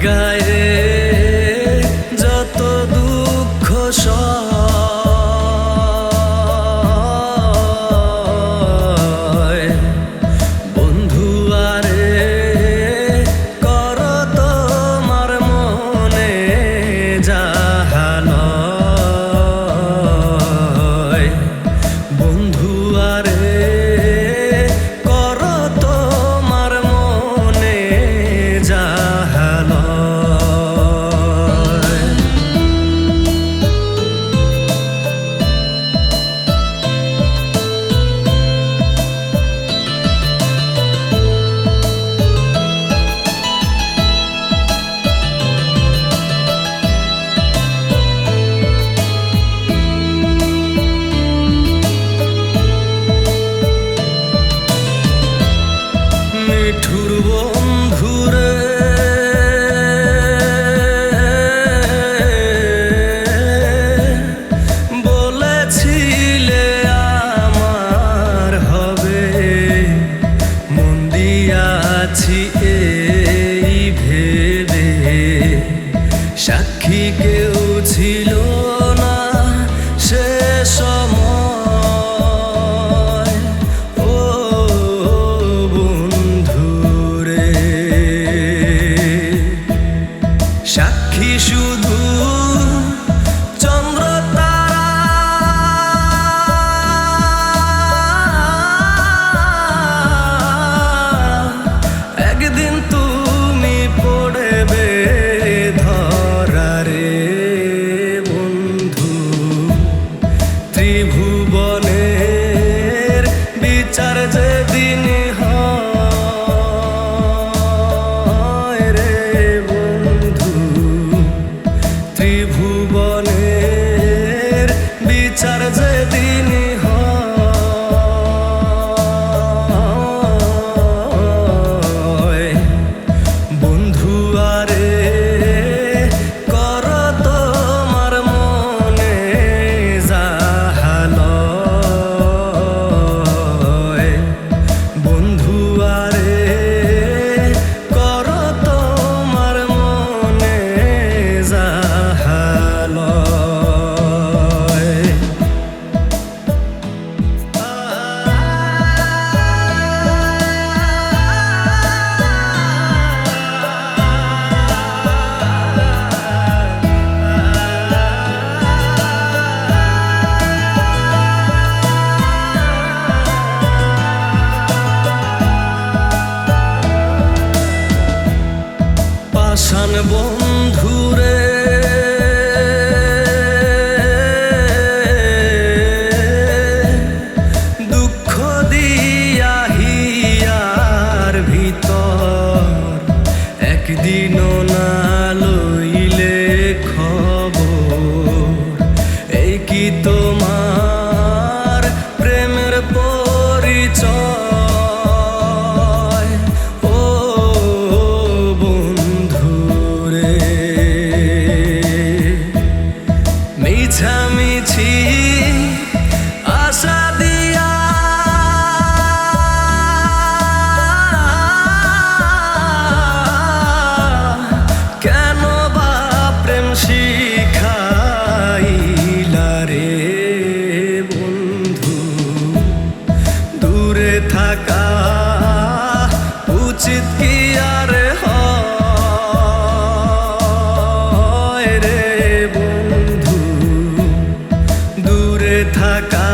guy বন্ধুরে। বলেছিলে আমার হবে মন দিয়াছি এই শুধু একদিন তুমি পড়বে ধরারে বন্ধু। ত্রিভুবনের বিচার যেদিন পাষাণ বন্ধুরে। দুঃখ দিয়া হিয়ার ভিতর একদিনও না লইলে খবর। এই কি তোমার উচিত কি আর রে বন্ধু? দূরে থাকা